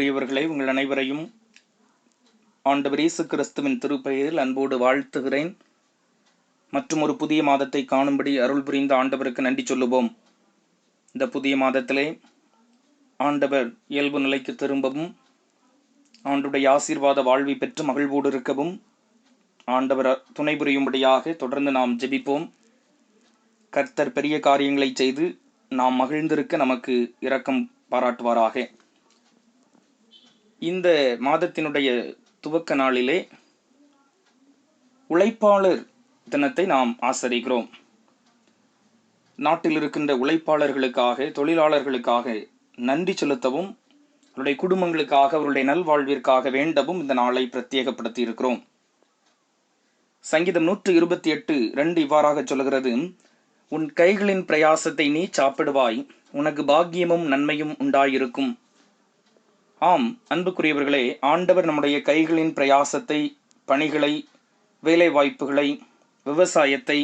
அன்புக்குரியவர்களே உங்கள் அனைவரையும் ஆண்டவர் இயேசு கிறிஸ்துவின் திருப்பெயரில் அன்போடு வாழ்த்துகிறேன். மற்றும் ஒரு புதிய மாதத்தை காணும்படி அருள் புரிந்த ஆண்டவருக்கு நன்றி சொல்லுவோம். இந்த புதிய மாதத்திலே ஆண்டவர் இயல்பு நிலைக்கு திரும்பவும் ஆண்டுடைய ஆசீர்வாத வாழ்வை பெற்று மகிழ்வோடு இருக்கவும் ஆண்டவர் துணை புரியும்படியாக தொடர்ந்து நாம் ஜெபிப்போம். கர்த்தர் பெரிய காரியங்களை செய்து நாம் மகிழ்ந்திருக்க நமக்கு இரக்கம் பாராட்டுவாராக. இந்த மாதத்தினுடைய துவக்க நாளிலே உழைப்பாளர் தினத்தை நாம் ஆசரிக்கிறோம். நாட்டில் இருக்கின்ற உழைப்பாளர்களுக்காக தொழிலாளர்களுக்காக நன்றி செலுத்தவும் அவருடைய குடும்பங்களுக்காக அவருடைய நல்வாழ்விற்காக வேண்டவும் இந்த நாளை பிரத்யேகப்படுத்தி இருக்கிறோம் சங்கீதம் நூற்று இருபத்தி எட்டு ரெண்டு இவ்வாறாக சொல்கிறது உன் கைகளின் பிரயாசத்தை நீ சாப்பிடுவாய் உனக்கு பாக்கியமும் நன்மையும் உண்டாயிருக்கும். ஆம் அன்புக்குரியவர்களே ஆண்டவர் நம்முடைய கைகளின் பிரயாசத்தை பணிகளை வேலை வாய்ப்புகளை விவசாயத்தை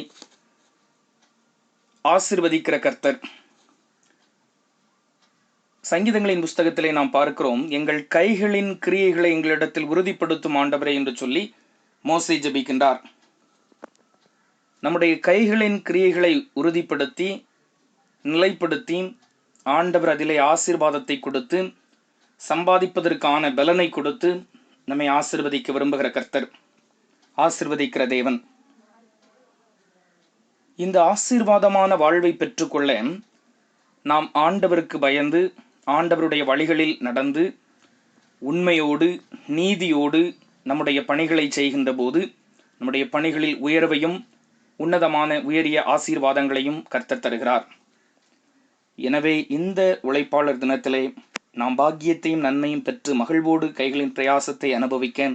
ஆசிர்வதிக்கிற கர்த்தர். சங்கீதங்களின் புஸ்தகத்திலே நாம் பார்க்கிறோம் எங்கள் கைகளின் கிரியைகளை எங்களிடத்தில் உறுதிப்படுத்தும் ஆண்டவரே என்று சொல்லி மோசை ஜபிக்கின்றார். நம்முடைய கைகளின் கிரியைகளை உறுதிப்படுத்தி நிலைப்படுத்தி ஆண்டவர் அதிலே ஆசீர்வாதத்தை கொடுத்து சம்பாதிப்பதற்கான பலனை கொடுத்து நம்மை ஆசிர்வதிக்க விரும்புகிற கர்த்தர் ஆசிர்வதிக்கிற தேவன். இந்த ஆசீர்வாதமான வாழ்வை பெற்றுக்கொள்ள நாம் ஆண்டவருக்கு பயந்து ஆண்டவருடைய வழிகளில் நடந்து உண்மையோடு நீதியோடு நம்முடைய பணிகளை செய்கின்ற போது நம்முடைய பணிகளில் உயர்வையும் உன்னதமான உயரிய ஆசீர்வாதங்களையும் கர்த்தர் தருகிறார். எனவே இந்த உழைப்பாளர் தினத்திலே நாம் பாக்கியத்தையும் நன்மையும் பெற்று மகிழ்வோடு கைகளின் பிரயாசத்தை அனுபவிக்க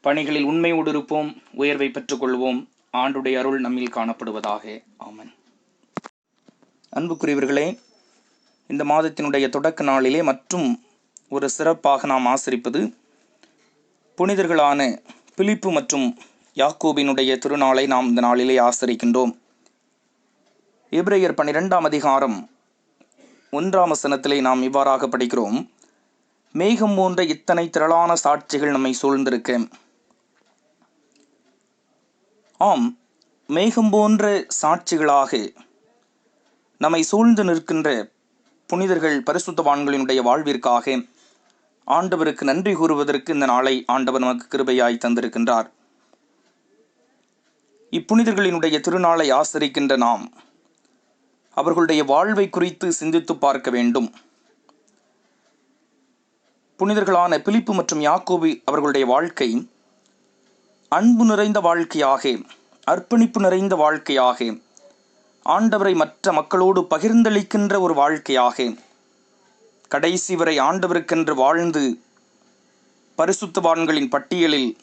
பணிகளில் உண்மையோடு இருப்போம் உயர்வை பெற்றுக்கொள்வோம். ஆண்டுடைய அருள் நம்மில் காணப்படுவதாக. ஆமன். அன்புக்குரியவர்களே இந்த மாதத்தினுடைய தொடக்க நாளிலே மற்றும் ஒரு சிறப்பாக நாம் ஆசரிப்பது புனிதர்களான பிலிப்பு மற்றும் யாக்கோபினுடைய திருநாளை நாம் இந்த நாளிலே ஆசரிக்கின்றோம். எப்ரேயர் பன்னிரெண்டாம் அதிகாரம் ஒன்றாம் வசனத்திலே நாம் இவ்வாறாக படிக்கிறோம். மேகம் போன்ற இத்தனை திரளான சாட்சிகள் நம்மை சூழ்ந்திருக்க. ஆம் மேகம் போன்ற சாட்சிகளாக நம்மை சூழ்ந்து நிற்கின்ற புனிதர்கள் பரிசுத்தவான்களினுடைய வாழ்விற்காக ஆண்டவருக்கு நன்றி கூறுவதற்கு இந்த நாளை ஆண்டவர் நமக்கு கிருபையாய் தந்திருக்கின்றார். இப்புனிதர்களினுடைய திருநாளை ஆசரிக்கின்ற நாம் அவர்களுடைய வாழ்வை குறித்து சிந்தித்து பார்க்க வேண்டும். புனிதர்களான பிலிப்பு மற்றும் யாக்கோபி அவர்களுடைய வாழ்க்கை அன்பு நிறைந்த வாழ்க்கையாக அர்ப்பணிப்பு நிறைந்த வாழ்க்கையாக ஆண்டவரை மற்ற மக்களோடு பகிர்ந்தளிக்கின்ற ஒரு வாழ்க்கையாக கடைசி வரை ஆண்டவருக்கென்று வாழ்ந்து பரிசுத்தவான்களின் பட்டியலில்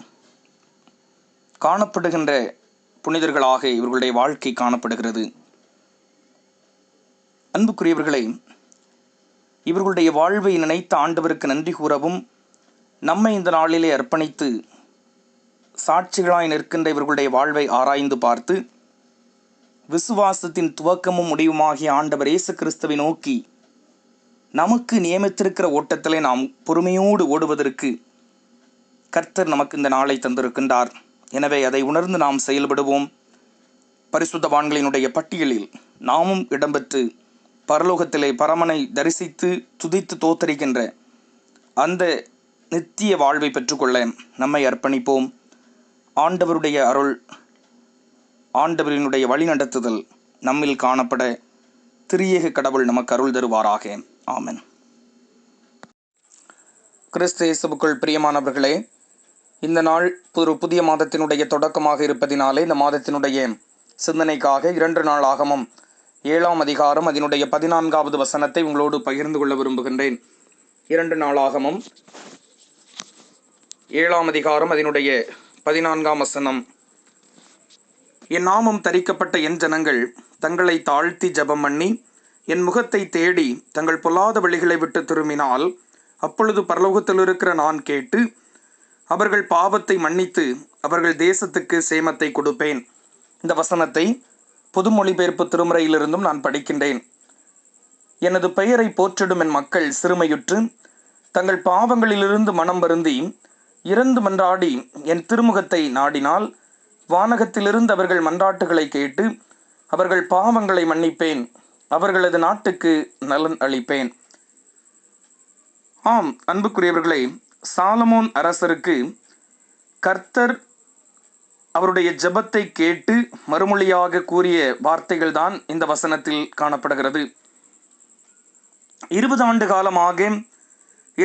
காணப்படுகின்ற புனிதர்களாக இவர்களுடைய வாழ்க்கை காணப்படுகிறது. அன்புக்குரியவர்களே இவர்களுடைய வாழ்வை நினைத்த ஆண்டவருக்கு நன்றி கூறவும் நம்மை இந்த நாளிலே அர்ப்பணித்து சாட்சிகளாய் நிற்கின்ற இவர்களுடைய வாழ்வை ஆராய்ந்து பார்த்து விசுவாசத்தின் துவக்கமும் முடிவுமாகிய ஆண்டவர் இயேசு கிறிஸ்துவை நோக்கி நமக்கு நியமித்திருக்கிற ஓட்டத்திலே நாம் பொறுமையோடு ஓடுவதற்கு கர்த்தர் நமக்கு இந்த நாளை தந்திருக்கின்றார். எனவே அதை உணர்ந்து நாம் செயல்படுவோம். பரிசுத்தவான்களினுடைய பட்டியலில் நாமும் இடம்பெற்று பரலோகத்திலே பரமனை தரிசித்து துதித்து தோத்தரிக்கின்ற அந்த நித்திய வாழ்வை பெற்றுக்கொள்ள நம்மை அர்ப்பணிப்போம். ஆண்டவருடைய அருள் ஆண்டவரினுடைய வழிநடத்துதல் நம்மில் காணப்பட திரியேக கடவுள் நமக்கு அருள் தருவாராக. ஆமன். கிறிஸ்து இயேசுக்குள் பிரியமானவர்களே இந்த நாள் ஒரு புதிய மாதத்தினுடைய தொடக்கமாக இருப்பதினாலே இந்த மாதத்தினுடைய சிந்தனைக்காக இரண்டு நாள் ஆகமும் ஏழாம் அதிகாரம் அதனுடைய பதினான்காவது வசனத்தை உங்களோடு பகிர்ந்து கொள்ள விரும்புகின்றேன். இரண்டு நாளாகமும் ஏழாம் அதிகாரம் அதனுடைய பதினான்காம் வசனம். என் நாமம் தரிக்கப்பட்ட என் ஜனங்கள் தங்களை தாழ்த்தி ஜெபம் பண்ணி என் முகத்தை தேடி தங்கள் பொல்லாத வழிகளை விட்டு திரும்பினால் அப்பொழுது பரலோகத்தில் இருக்கிற நான் கேட்டு அவர்கள் பாவத்தை மன்னித்து அவர்கள் தேசத்துக்கு சேமத்தை கொடுப்பேன். இந்த வசனத்தை புது மொழிபெயர்ப்பு திருமுறையிலிருந்தும் நான் படிக்கின்றேன். எனது பெயரை போற்றிடும் என் மக்கள் சிறுமையுற்று தங்கள் பாவங்களிலிருந்து மனம் வருந்தி இறந்து மன்றாடி என் திருமுகத்தை நாடினால் வானகத்திலிருந்து அவர்கள் மன்றாட்டுகளை கேட்டு அவர்கள் பாவங்களை மன்னிப்பேன் அவர்களது நாட்டுக்கு நலன் அளிப்பேன். ஆம் அன்புக்குரியவர்களே சாலமோன் அரசருக்கு கர்த்தர் அவருடைய ஜெபத்தை கேட்டு மறுமொழியாக கூறிய வார்த்தைகள்தான் இந்த வசனத்தில் காணப்படுகிறது. இருபது ஆண்டு காலமாக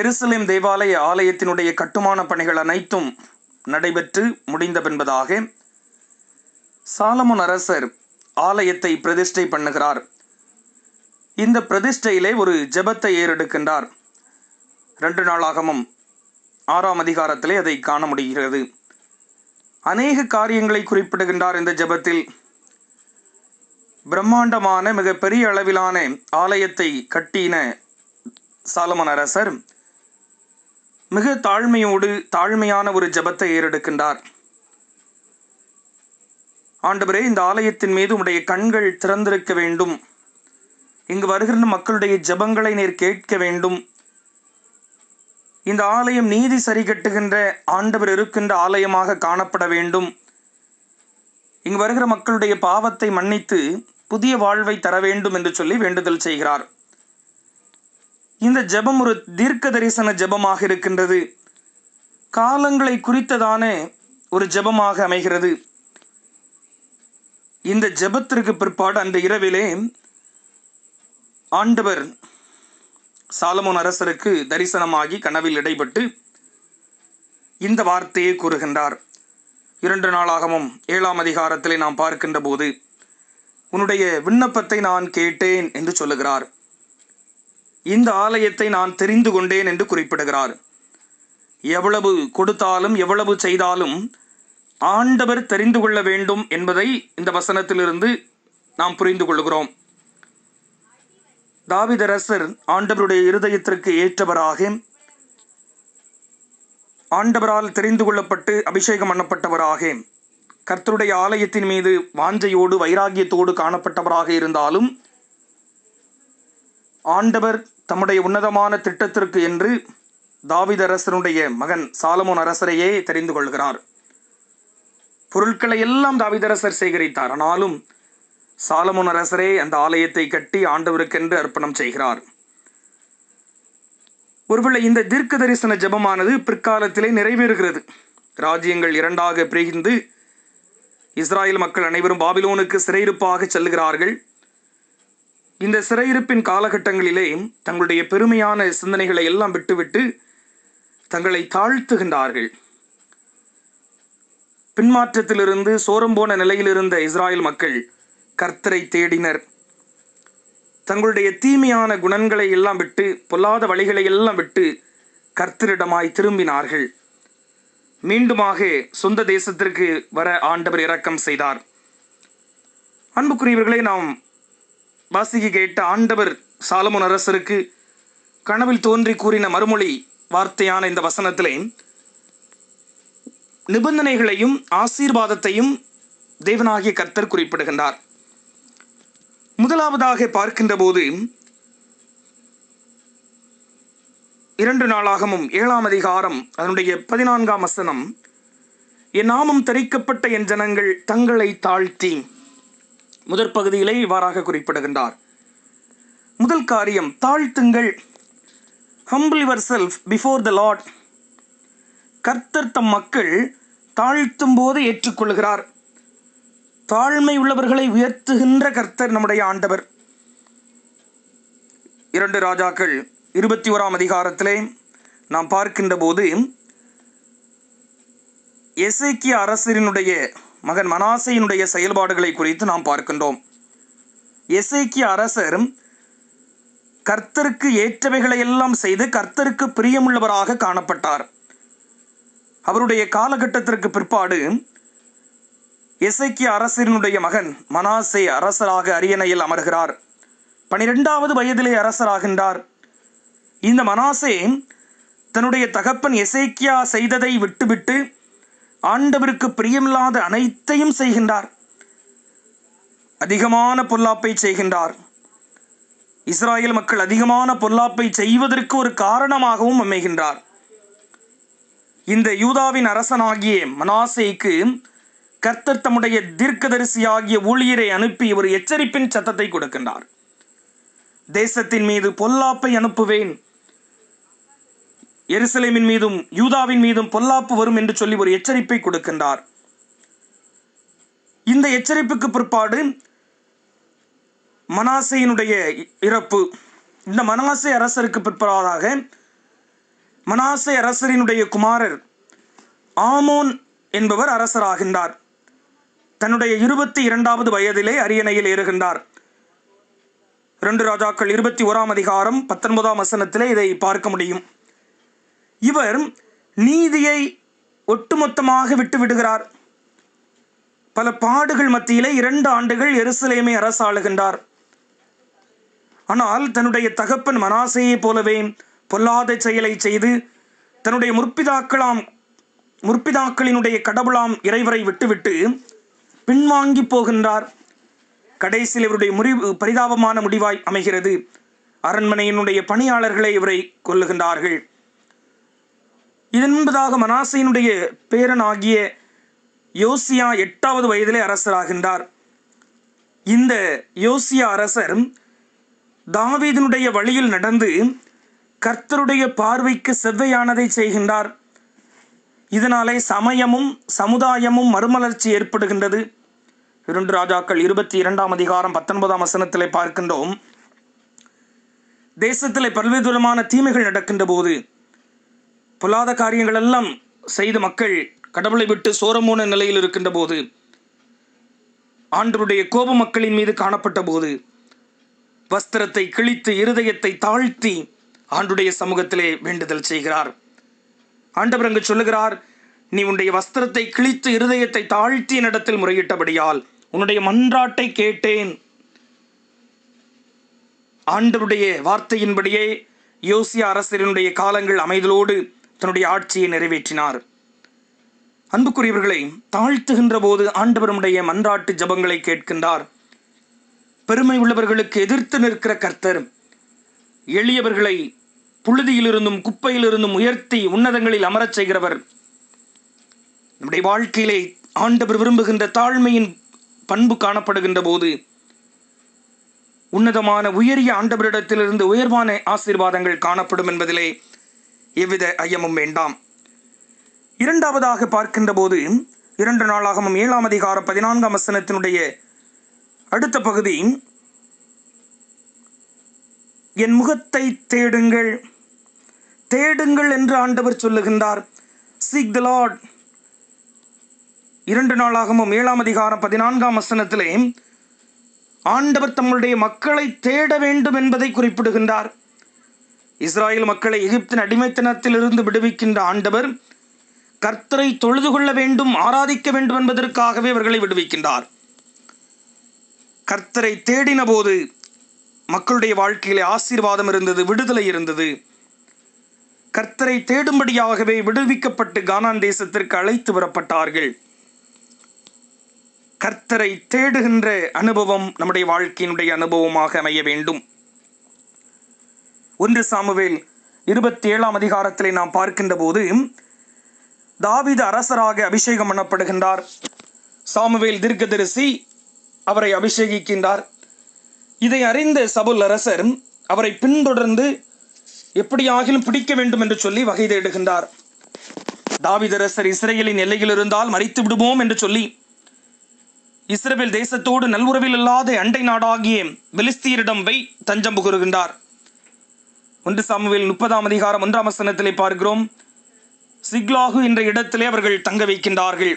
எருசலேம் தேவாலய ஆலயத்தினுடைய கட்டுமான பணிகள் அனைத்தும் நடைபெற்று முடிந்த பின்பதாக சாலமுன் அரசர் ஆலயத்தை பிரதிஷ்டை பண்ணுகிறார். இந்த பிரதிஷ்டையிலே ஒரு ஜெபத்தை ஏறெடுக்கின்றார். ரெண்டு நாளாகமும் ஆறாம் அதிகாரத்திலே அதை காண முடிகிறது. அநேக காரியங்களை குறிப்பிடுகின்றார் இந்த ஜெபத்தில். பிரம்மாண்டமான மிக பெரிய அளவிலான ஆலயத்தை கட்டின சாலமன் அரசர் மிக தாழ்மையோடு தாழ்மையான ஒரு ஜெபத்தை ஏறெடுக்கின்றார். ஆண்டவரே இந்த ஆலயத்தின் மீது உடைய கண்கள் திறந்திருக்க வேண்டும். இங்கு வருகின்ற மக்களுடைய ஜெபங்களை நீர் கேட்க வேண்டும். இந்த ஆலயம் நீதி சரி கட்டுகின்ற ஆண்டவர் இருக்கின்ற ஆலயமாக காணப்பட வேண்டும். இங்கு வருகிற மக்களுடைய பாவத்தை மன்னித்து புதிய வாழ்வை தர வேண்டும் என்று சொல்லி வேண்டுதல் செய்கிறார். இந்த ஜெபம் ஒரு தீர்க்க தரிசன ஜெபமாக இருக்கின்றது. காலங்களை குறித்ததான ஒரு ஜெபமாக அமைகிறது. இந்த ஜெபத்திற்கு பிற்பாடு அந்த இரவிலே ஆண்டவர் சாலமோன் அரசருக்கு தரிசனமாகி கனவில் இடைப்பட்டு இந்த வார்த்தையை கூறுகின்றார். இரண்டு நாளாகவும் ஏழாம் அதிகாரத்திலே நாம் பார்க்கின்ற போது உன்னுடைய விண்ணப்பத்தை நான் கேட்டேன் என்று சொல்லுகிறார். இந்த ஆலயத்தை நான் தெரிந்து கொண்டேன் என்று குறிப்பிடுகிறார். எவ்வளவு கொடுத்தாலும் எவ்வளவு செய்தாலும் ஆண்டவர் தெரிந்து கொள்ள வேண்டும் என்பதை இந்த வசனத்திலிருந்து நாம் புரிந்து கொள்கிறோம். தாவிதரசர் ஆண்டவருடைய இருதயத்திற்கு ஏற்றவராக ஆண்டவரால் தெரிந்து கொள்ளப்பட்டு அபிஷேகம் பண்ணப்பட்டவராக கர்த்தருடைய ஆலயத்தின் மீது வாஞ்சையோடு வைராகியத்தோடு காணப்பட்டவராக இருந்தாலும் ஆண்டவர் தம்முடைய உன்னதமான திட்டத்திற்கு என்று தாவிதரசனுடைய மகன் சாலமோன் அரசரையே தெரிந்து கொள்கிறார். பொருட்களை எல்லாம் தாவிதரசர் சேகரித்தார். ஆனாலும் சாலமோன் அரசரே அந்த ஆலயத்தை கட்டி ஆண்டவருக்கென்று அர்ப்பணம் செய்கிறார். ஒருவேளை இந்த தீர்க்க தரிசன ஜெபமானது பிற்காலத்திலே நிறைவேறுகிறது. ராஜ்யங்கள் இரண்டாக பிரிந்து இஸ்ராயல் மக்கள் அனைவரும் பாபிலோனுக்கு சிறையிருப்பாக செல்லுகிறார்கள் இந்த சிறையிருப்பின் காலகட்டங்களிலே தங்களுடைய பெருமையான சிந்தனைகளை எல்லாம் விட்டுவிட்டு தங்களை தாழ்த்துகின்றார்கள். பின்மாற்றத்திலிருந்து சோரம் போன நிலையில் இஸ்ராயல் மக்கள் கர்த்தரை தேடினர். தங்களுடைய தீமையான குணங்களை எல்லாம் விட்டு பொல்லாத வழிகளை எல்லாம் விட்டு கர்த்தரிடமாய் திரும்பினார்கள். மீண்டுமாக சொந்த தேசத்திற்கு வர ஆண்டவர் இரக்கம் செய்தார். அன்புக்குரியவர்களை நாம் வாசிக்க கேட்ட ஆண்டவர் சாலமுன் அரசருக்கு கனவில் தோன்றி கூறின மறுமொழி வார்த்தையான இந்த வசனத்திலே நிபந்தனைகளையும் ஆசீர்வாதத்தையும் தேவனாகிய கர்த்தர் குறிப்பிடுகின்றார். முதலாவதாக பார்க்கின்ற போது இரண்டு நாளாகமும் ஏழாம் அதிகாரம் அதனுடைய பதினான்காம் வசனம் என் நாமம் தரிக்கப்பட்ட என் ஜனங்கள் தங்களை தாழ்த்தி. முதற் பகுதியிலே இவ்வாறாக குறிப்பிடுகின்றார். முதல் காரியம் தாழ்த்துங்கள். Humble yourself before the lord கர்த்தர் தம் மக்கள் தாழ்த்தும் போது ஏற்றுக்கொள்கிறார். தாழ்மை உள்ளவர்களை உயர்த்துகின்ற கர்த்தர் நம்முடைய ஆண்டவர். இரண்டு ராஜாக்கள் இருபத்தி ஓராம் அதிகாரத்திலே நாம் பார்க்கின்ற போது எசைக்கிய அரசரினுடைய மகன் மனாசையினுடைய செயல்பாடுகளை குறித்து நாம் பார்க்கின்றோம். எசைக்கிய அரசர் கர்த்தருக்கு ஏற்றவைகளை எல்லாம் செய்து கர்த்தருக்கு பிரியமுள்ளவராக காணப்பட்டார். அவருடைய காலகட்டத்திற்கு பிற்பாடு எசைக்கிய அரசரினுடைய மகன் மனாசே அரசராக அரியணையில் அமர்கிறார். பனிரெண்டாவது வயதிலே அரசராகின்றார். இந்த மனாசே தன்னுடைய தகப்பன் எசேக்கியா செய்ததை விட்டுவிட்டு ஆண்டவருக்கு பிரியமில்லாத அனைத்தையும் செய்கின்றார். அதிகமான பொல்லாப்பை செய்கின்றார். இஸ்ராயேல் மக்கள் அதிகமான பொல்லாப்பை செய்வதற்கு ஒரு காரணமாகவும் அமைகின்றார். இந்த யூதாவின் அரசனாகிய மனாசேக்கு கர்த்தர் தம்முடைய தீர்க்கதரிசி ஆகிய ஊழியரை அனுப்பி ஒரு எச்சரிப்பின் சத்தத்தை கொடுக்கின்றார். தேசத்தின் மீது பொல்லாப்பை அனுப்புவேன். எருசலேமின் மீதும் யூதாவின் மீதும் பொல்லாப்பு வரும் என்று சொல்லி ஒரு எச்சரிப்பை கொடுக்கின்றார். இந்த எச்சரிப்புக்கு பிற்பாடு மனாசையினுடைய இறப்பு இந்த மனாசை அரசருக்கு பிற்பாடாக மனாசை அரசரினுடைய குமாரர் ஆமோன் என்பவர் அரசராகின்றார். தன்னுடைய இருபத்தி இரண்டாவது வயதிலே அரியணையில் ஏறுகின்றார். இரண்டு ராஜாக்கள் இருபத்தி ஓராம் அதிகாரம் பத்தொன்பதாம் வசனத்திலே இதை பார்க்க முடியும். இவர் நீதியை ஒட்டுமொத்தமாக விட்டு விடுகிறார். பல பாடுகள் மத்தியிலே இரண்டு ஆண்டுகள் எருசலேமை அரசாளுகின்றார். ஆனால் தன்னுடைய தகப்பன் மனாசையைப் போலவே பொல்லாத செயலை செய்து தன்னுடைய முற்பிதாக்களாம் முற்பிதாக்களினுடைய கடவுளாம் இறைவரை விட்டுவிட்டு பின்வாங்கி போகின்றார். கடைசியில் இவருடைய முறிவு பரிதாபமான முடிவாய் அமைகிறது. அரண்மனையினுடைய பணியாளர்களை இவரை கொல்லுகின்றார்கள். இதன்பதாக மனாசையினுடைய மனாசையினுடைய பேரனாகிய யோசியா எட்டாவது வயதிலே அரசராகின்றார். இந்த யோசியா அரசர் தாவீதினுடைய வழியில் நடந்து கர்த்தருடைய பார்வைக்கு செவ்வையானதை செய்கின்றார். இதனாலே சமயமும் சமுதாயமும் மறுமலர்ச்சி ஏற்படுகின்றது. இரண்டு ராஜாக்கள் இருபத்தி இரண்டாம் அதிகாரம் பத்தொன்பதாம் வசனத்திலே பார்க்கின்றோம். தேசத்திலே பல்வேறு விதமான தீமைகள் நடக்கின்ற போது பொல்லாத காரியங்கள் எல்லாம் செய்த மக்கள் கடவுளை விட்டு சோரமோன நிலையில் இருக்கின்ற போது ஆண்டருடைய கோப மக்களின் மீது காணப்பட்ட போது வஸ்திரத்தை கிழித்து இருதயத்தை தாழ்த்தி ஆண்டுடைய சமூகத்திலே வேண்டுதல் செய்கிறார். ஆண்டவர் அங்கு சொல்லுகிறார் நீ உன்னுடைய வஸ்திரத்தை கிழித்து இருதயத்தை தாழ்த்திய நடத்தில் முறையிட்டபடியால் உன்னுடைய மன்றாட்டை கேட்டேன். ஆண்டவருடைய வார்த்தையின்படியே யோசிய அரசரினுடைய காலங்கள் அமைதலோடு தன்னுடைய ஆட்சியை நிறைவேற்றினார். அன்புக்குரியவர்களை தாழ்த்துகின்ற போது ஆண்டவருடைய மன்றாட்டு ஜபங்களை கேட்கின்றார். பெருமை உள்ளவர்களுக்கு எதிர்த்து நிற்கிற கர்த்தர் எளியவர்களை புழுதியிலிருந்தும் குப்பையிலிருந்தும் உயர்த்தி உன்னதங்களில் அமரச் செய்கிறவர். நம்முடைய வாழ்க்கையிலே ஆண்டவர் விரும்புகின்ற தாழ்மையின் பண்பு காணப்படுகின்ற போது உன்னதமான உயரிய ஆண்டவரிடத்திலிருந்து உயர்வான ஆசீர்வாதங்கள் காணப்படும் என்பதிலே எவ்வித ஐயமும் வேண்டாம். இரண்டாவதாக பார்க்கின்ற போது இரண்டு நாளாகவும் ஏழாம் அதிகார பதினான்காம் வசனத்தினுடைய அடுத்த பகுதி என் முகத்தை தேடுங்கள் தேடுங்கள் என்று ஆண்டவர் சொல்லுகின்றார். சீக் த லார்ட் இரண்டு நாளாகவும் ஏழாம் அதிகாரம் பதினான்காம் வசனத்திலே ஆண்டவர் தம்முடைய மக்களை தேட வேண்டும் என்பதை குறிப்பிடுகின்றார். இஸ்ராயல் மக்களை எகிப்தின் அடிமைத்தனத்திலிருந்து விடுவிக்கின்ற ஆண்டவர் கர்த்தரை தொழுது கொள்ள வேண்டும் ஆராதிக்க வேண்டும் என்பதற்காகவே அவர்களை விடுவிக்கின்றார். கர்த்தரை தேடின போது மக்களுடைய வாழ்க்கையிலே ஆசீர்வாதம் இருந்தது விடுதலை இருந்தது. கர்த்தரை தேடும்படியாகவே விடுவிக்கப்பட்டு கானான் தேசத்திற்கு அழைத்து வரப்பட்டார்கள். கர்த்தரை தேடுகின்ற அனுபவம் நம்முடைய வாழ்க்கையினுடைய அனுபவமாக அமைய வேண்டும். ஒன்று சாமுவேல் இருபத்தி ஏழாம் அதிகாரத்திலே நாம் பார்க்கின்ற போது தாவித அரசராக அபிஷேகம் பண்ணப்படுகின்றார். சாமுவேல் தீர்க்கதரிசி அவரை அபிஷேகிக்கின்றார். இதை அறிந்த சபுல் அரசர் அவரை பின்தொடர்ந்து எப்படியாகிலும் பிடிக்க வேண்டும் என்று சொல்லி வகை தேடுகின்றார். தாவிதரசர் இஸ்ரேலின் எல்லையில் இருந்தால் மறித்து விடுவோம் என்று சொல்லி இஸ்ரேல் தேசத்தோடு நல்லுறவில் இல்லாத அண்டை நாடாகிய பெலிஸ்தீரிடம் வை தஞ்சம் புகருகின்றார். ஒன்று சாமுவேல் முப்பதாம் அதிகாரம் ஒன்றாம் வசனத்திலே பார்க்கிறோம். சிக்லாகு என்ற இடத்திலே அவர்கள் தங்க வைக்கின்றார்கள்.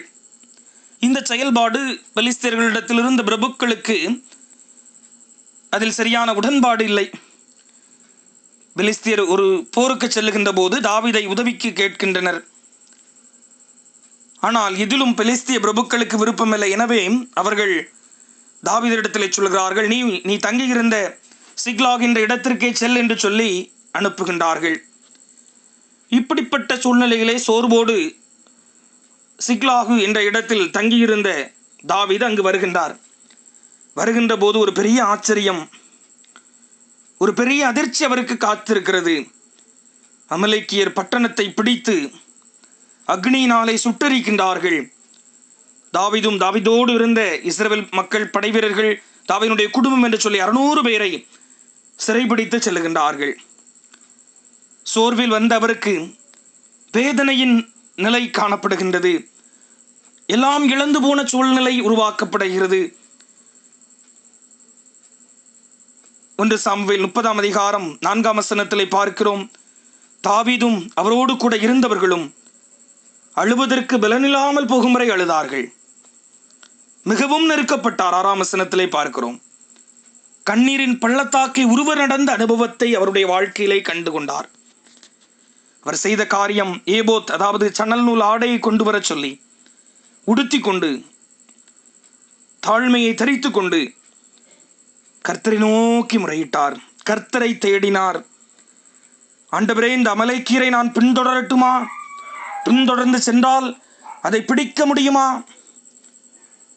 இந்த செயல்பாடு பெலிஸ்தீர்களிடத்திலிருந்து பிரபுக்களுக்கு அதில் சரியான உடன்பாடு இல்லை. பெலிஸ்தியர் ஒரு போருக்கு செல்லுகின்ற போது தாவிதை உதவிக்கு கேட்கின்றனர். ஆனால் இதிலும் பெலிஸ்திய பிரபுக்களுக்கு விருப்பமில்லை. எனவே அவர்கள் தாவிதரிடத்தில் சொல்கிறார்கள் நீ நீ தங்கியிருந்த சிக்லாக் என்ற இடத்திற்கே செல் என்று சொல்லி அனுப்புகின்றார்கள். இப்படிப்பட்ட சூழ்நிலையிலே சோர்வோடு சிக்லாகு என்ற இடத்தில் தங்கியிருந்த தாவிது அங்கு வருகின்றார். வருகின்ற போது ஒரு பெரிய ஆச்சரியம் ஒரு பெரிய அதிர்ச்சி அவருக்கு காத்திருக்கிறது. அமலேக்கியர் பட்டணத்தை பிடித்து அக்னியினாலே சுட்டரிக்கின்றார்கள். தாவிதும் தாவிதோடு இருந்த இஸ்ரேல் மக்கள் படைவீரர்கள் தாவினுடைய குடும்பம் என்று சொல்லி அறுநூறு பேரை சிறைபிடித்து செல்லுகின்றார்கள் சோர்வில் வந்த அவருக்கு வேதனையின் நிலை காணப்படுகின்றது. எல்லாம் இழந்து போன சூழ்நிலை உருவாக்கப்படுகிறது. ஒன்று சாமுவேல் முப்பதாம் அதிகாரம் நான்காம் வசனத்திலே பார்க்கிறோம். தாவீதும் அவரோடு கூட இருந்தவர்களும் அழுவதற்கு பலனில்லாமல் போகும் வரை அழுதார்கள். மிகவும் நெருக்கப்பட்டார் ஆறாம் வசனத்திலே பார்க்கிறோம். கண்ணீரின் பள்ளத்தாக்கை உருவ நடந்த அனுபவத்தை அவருடைய வாழ்க்கையிலே கண்டு கொண்டார். அவர் செய்த காரியம் ஏபோத் அதாவது சணல் நூல் ஆடையை கொண்டு வரச் சொல்லி உடுத்தி கொண்டு தாழ்மையை தரித்து கொண்டு கர்த்தரை நோக்கி முறையிட்டார். கர்த்தரை தேடினார். ஆண்டவரே இந்த அமலைக்கீரை நான் பின்தொடரட்டுமா? பின்தொடர்ந்து சென்றால் அதை பிடிக்க முடியுமா?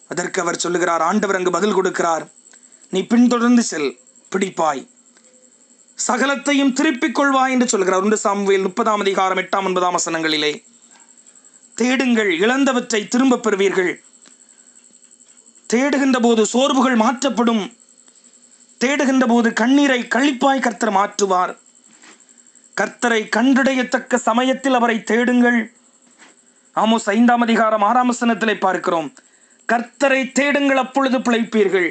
அதற்கு அவர் சொல்லுகிறார் ஆண்டவர் அங்கு பதில் கொடுக்கிறார். நீ பின்தொடர்ந்து செல் பிடிப்பாய். சகலத்தையும் திருப்பிக் கொள்வாய் என்று சொல்கிறார் ஒன்று சாமுவேல் முப்பதாம் அதிகாரம் எட்டாம் ஒன்பதாம் வசனங்களிலே. தேடுங்கள் இழந்தவற்றை திரும்பப் பெறுவீர்கள். தேடுகின்ற போது சோர்வுகள் மாற்றப்படும். தேடுகின்ற போது கண்ணீரை கழிப்பாய் கர்த்தர் மாற்றுவார். கர்த்தரை கண்டடையத்தக்க சமயத்தில் அவரை தேடுங்கள். ஆமோஸ் ஐந்தாம் அதிகாரம் ஆறாம் வசனத்திலே பார்க்கிறோம். கர்த்தரை தேடுங்கள் அப்பொழுது பிழைப்பீர்கள்.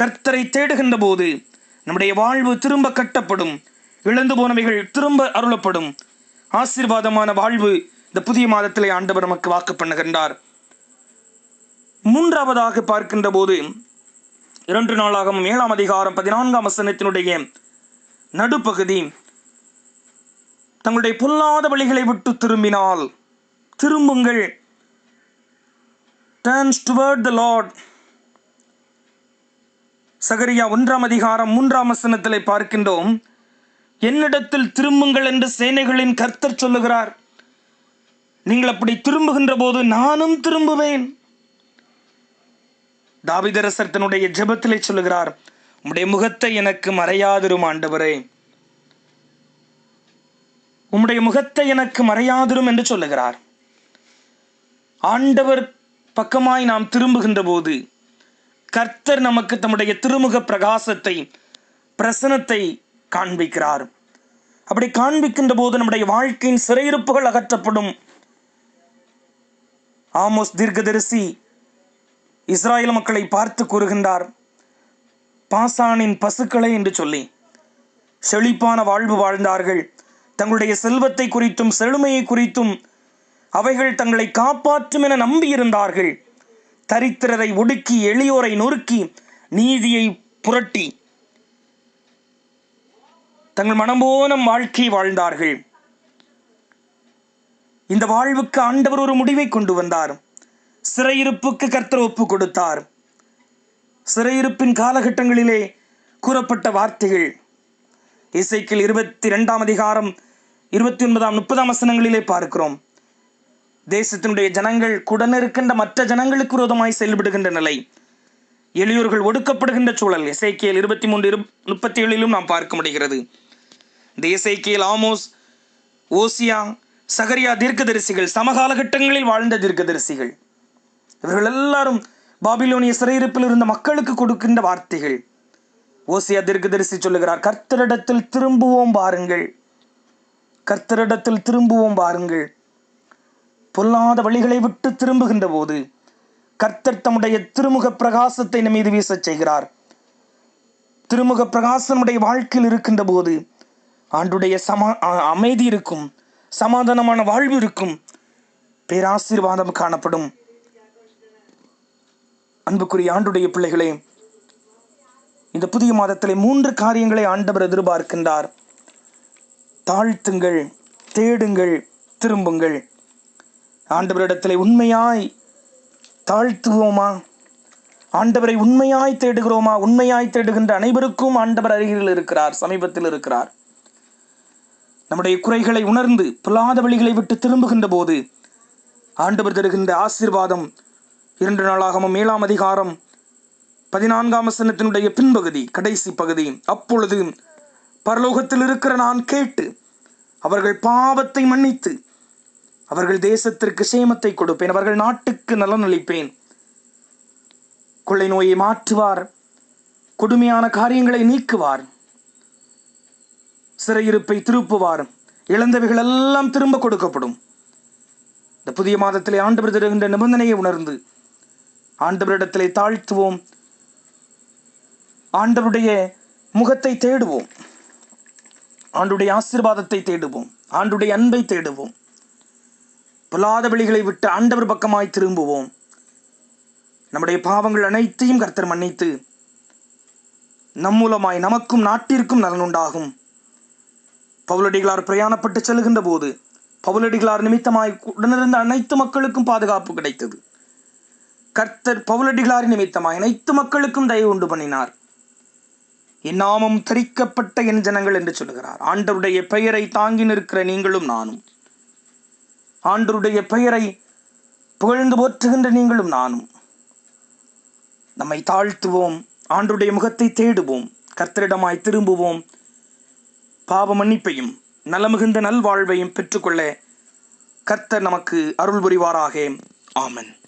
கர்த்தரை தேடுகின்ற போது நம்முடைய வாழ்வு திரும்ப கட்டப்படும். இழந்து போனவைகள் திரும்ப அருளப்படும். ஆசீர்வாதமான வாழ்வு இந்த புதிய மாதத்திலே ஆண்டவர் நமக்கு வாக்கு பண்ணுகின்றார். மூன்றாவதாக பார்க்கின்ற போது இரண்டு நாளாகவும் ஏழாம் அதிகாரம் பதினான்காம் வசனத்தினுடைய நடுப்பகுதி தங்களுடைய பொல்லாத வழிகளை விட்டு திரும்பினால் திரும்புங்கள். டர்ன்ஸ் டுவர்ட் த லார்ட் சகரியா ஒன்றாம் அதிகாரம் மூன்றாம் வசனத்தில் பார்க்கின்றோம். என்னிடத்தில் திரும்புங்கள் என்று சேனைகளின் கர்த்தர் சொல்லுகிறார். நீங்கள் அப்படி திரும்புகின்ற போது நானும் திரும்புவேன். தாவிதரசர் தன்னுடைய ஜெபத்திலே சொல்லுகிறார் உம்முடைய முகத்தை எனக்கு மறையாதிரும் ஆண்டவரே. உம்முடைய முகத்தை எனக்கு மறையாதிரும் என்று சொல்லுகிறார். ஆண்டவர் பக்கமாய் நாம் திரும்புகின்ற போது கர்த்தர் நமக்கு தம்முடைய திருமுக பிரகாசத்தை பிரசனத்தை காண்பிக்கிறார். அப்படி காண்பிக்கின்ற போது நம்முடைய வாழ்க்கையின் சிறையிருப்புகள் அகற்றப்படும். ஆமோஸ் தீர்க்கதரிசி இஸ்ராயல் மக்களை பார்த்து கூறுகின்றார் பாசானின் பசுக்களை என்று சொல்லி செழிப்பான வாழ்வு வாழ்ந்தார்கள். தங்களுடைய செல்வத்தை குறித்தும் செழுமையை குறித்தும் அவைகள் தங்களை காப்பாற்றும் என நம்பியிருந்தார்கள். தரித்திரரை ஒடுக்கி எளியோரை நொறுக்கி நீதியை புரட்டி தங்கள் மனம்போனம் வாழ்க்கை வாழ்ந்தார்கள். இந்த வாழ்வுக்கு ஆண்டவர் ஒரு முடிவை கொண்டு வந்தார். சிறையிருப்புக்கு கர்த்தர் ஒப்பு கொடுத்தார். சிறையிருப்பின் காலகட்டங்களிலே கூறப்பட்ட வார்த்தைகள் இசைக்கில் இருபத்தி ரெண்டாம் அதிகாரம் இருபத்தி ஒன்பதாம் முப்பதாம் வசனங்களிலே பார்க்கிறோம். தேசத்தினுடைய ஜனங்கள் குடனிருக்கின்ற மற்ற ஜனங்களுக்கு விரோதமாய் செயல்படுகின்ற நிலை எளியோர்கள் ஒடுக்கப்படுகின்ற சூழல். இசைக்கியல் இருபத்தி மூன்று இரு முப்பத்தி ஏழிலும் நாம் பார்க்க முடிகிறது. இந்த இசைக்கியல் ஆமோஸ் ஓசியா சகரியா தீர்க்கதரிசிகள் சமகாலகட்டங்களில் வாழ்ந்த தீர்க்கதரிசிகள். இவர்கள் எல்லாரும் பாபிலோனிய சிறையிருப்பில் இருந்த மக்களுக்கு கொடுக்கின்ற வார்த்தைகள். ஓசியா தீர்க்கதரிசி சொல்லுகிறார் கர்த்தரிடத்தில் திரும்புவோம் பாருங்கள் கர்த்தரிடத்தில் திரும்புவோம் பாருங்கள் பொல்லாத வழிகளை விட்டு திரும்புகின்ற போது கர்த்தர் தம்முடைய திருமுக பிரகாசத்தை நம் மீது வீசச் செய்கிறார். திருமுக பிரகாசனுடைய வாழ்க்கையில் இருக்கின்ற போது ஆண்டுடைய சமா அமைதி இருக்கும் சமாதானமான வாழ்வு இருக்கும். பேராசீர்வாதம் காணப்படும். அன்புக்குரிய ஆண்டுடைய பிள்ளைகளே இந்த புதிய மாதத்திலே மூன்று காரியங்களை ஆண்டவர் எதிர்பார்க்கின்றார். தாழ்த்துங்கள் தேடுங்கள் திரும்புங்கள். ஆண்டவரிடத்திலே உண்மையாய் தாழ்த்துவோமா? ஆண்டவரை உண்மையாய் தேடுகிறோமா? உண்மையாய் தேடுகின்ற அனைவருக்கும் ஆண்டவர் அருகில் இருக்கிறார் சமீபத்தில் இருக்கிறார். நம்முடைய குறைகளை உணர்ந்து பொல்லாத வழிகளை விட்டு திரும்புகின்ற போது ஆண்டவர் தருகின்ற ஆசீர்வாதம் இரண்டு நாளாகவும் ஏழாம் அதிகாரம் பதினான்காம் வசனத்தினுடைய பின்பகுதி கடைசி பகுதி. அப்பொழுது பரலோகத்தில் இருக்கிற நான் கேட்டு அவர்கள் பாவத்தை மன்னித்து அவர்கள் தேசத்திற்கு சேமத்தை கொடுப்பேன் அவர்கள் நாட்டுக்கு நலன் அளிப்பேன் கொள்ளை நோயை மாற்றுவார் கொடுமையான காரியங்களை நீக்குவார் சிறையிருப்பை திருப்புவார் இழந்தவைகள் எல்லாம் திரும்ப கொடுக்கப்படும். இந்த புதிய மாதத்திலே ஆண்டு பெறுகின்ற நிபந்தனையை உணர்ந்து ஆண்டவரிடத்திலே தாழ்த்துவோம். ஆண்டவருடைய முகத்தை தேடுவோம். ஆண்டுடைய ஆசீர்வாதத்தை தேடுவோம். ஆண்டுடைய அன்பை தேடுவோம். பொல்லாத வழிகளை விட்டு ஆண்டவர் பக்கமாய் திரும்புவோம். நம்முடைய பாவங்கள் அனைத்தையும் கர்த்தர் மன்னித்து நம் மூலமாய் நமக்கும் நாட்டிற்கும் நலன் உண்டாகும். பவுலடிகளார் பிரயாணப்பட்டு செல்கின்ற போது பவுலடிகளார் நிமித்தமாய் உடனிருந்த அனைத்து மக்களுக்கும் பாதுகாப்பு கிடைத்தது. கர்த்தர் பவுலடிகளார் நிமித்தமாய் அனைத்து மக்களுக்கும் தயவு உண்டு பண்ணினார். என் நாமம் தரிக்கப்பட்ட என் ஜனங்கள் என்று சொல்லுகிறார். ஆண்டருடைய பெயரை தாங்கி நிற்கிற நீங்களும் நானும். ஆண்டருடைய பெயரை புகழ்ந்து போற்றுகின்ற நீங்களும் நானும். நம்மை தாழ்த்துவோம். ஆண்டுடைய முகத்தை தேடுவோம். கர்த்தரிடமாய் திரும்புவோம். பாவ மன்னிப்பையும் நலமிகுந்த நல்வாழ்வையும் பெற்றுக்கொள்ள கர்த்தர் நமக்கு அருள் புரிவாராக. ஆமன்.